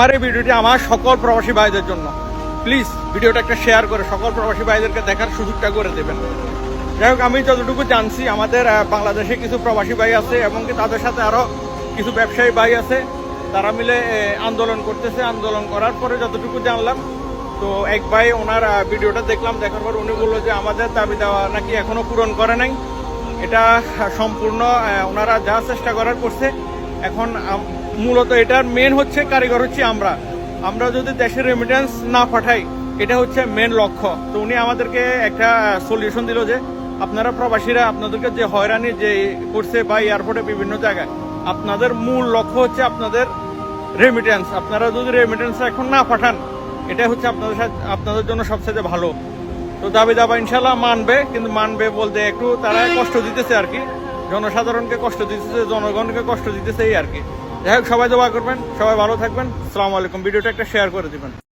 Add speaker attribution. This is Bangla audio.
Speaker 1: আমার এই ভিডিওটি আমার সকল প্রবাসী ভাইদের জন্য। প্লিজ ভিডিওটা একটা শেয়ার করে সকল প্রবাসী ভাইদেরকে দেখার সুযোগটা করে দেবেন। যাই হোক, আমি যতটুকু জানছি, আমাদের বাংলাদেশে কিছু প্রবাসী ভাই আছে এবং কি তাদের সাথে আরও কিছু ব্যবসায়ী ভাই আছে। তারা মিলে আন্দোলন করতেছে। আন্দোলন করার পরে যতটুকু জানলাম, তো এক ভাই ওনার ভিডিওটা দেখলাম, দেখার পর উনি বলল যে আমাদের দাবি দেওয়া নাকি এখনও পূরণ করে নাই। এটা সম্পূর্ণ ওনারা যা চেষ্টা করার করছে এখন মূলত এটার মেন হচ্ছে কারিগর হচ্ছে আমরা। আমরা যদি দেশের রেমিটেন্স না পাঠাই, এটা হচ্ছে মেন লক্ষ্য। তো উনি আমাদেরকে একটা সলিউশন দিল যে, আপনারা প্রবাসীরা, আপনাদেরকে যে হয়রানি, যে করছে বা এয়ারপোর্টে বিভিন্ন জায়গায়, আপনাদের মূল লক্ষ্য হচ্ছে আপনাদের রেমিটেন্স আপনারা যদি রেমিটেন্স এখন না পাঠান এটা হচ্ছে আপনাদের সাথে, আপনাদের জন্য সবচেয়ে ভালো। তো দাবি দাবা ইনশাল্লাহ মানবে, কিন্তু মানবে বলতে একটু তারা কষ্ট দিতেছে আর কি। জনসাধারণকে কষ্ট দিতেছে, জনগণকে কষ্ট দিতেছে এই আর কি। যাই সবাই দোয়া করবেন, সবাই ভালো থাকবেন। আসসালামু আলাইকুম। ভিডিওটা একটা শেয়ার করে দিবেন।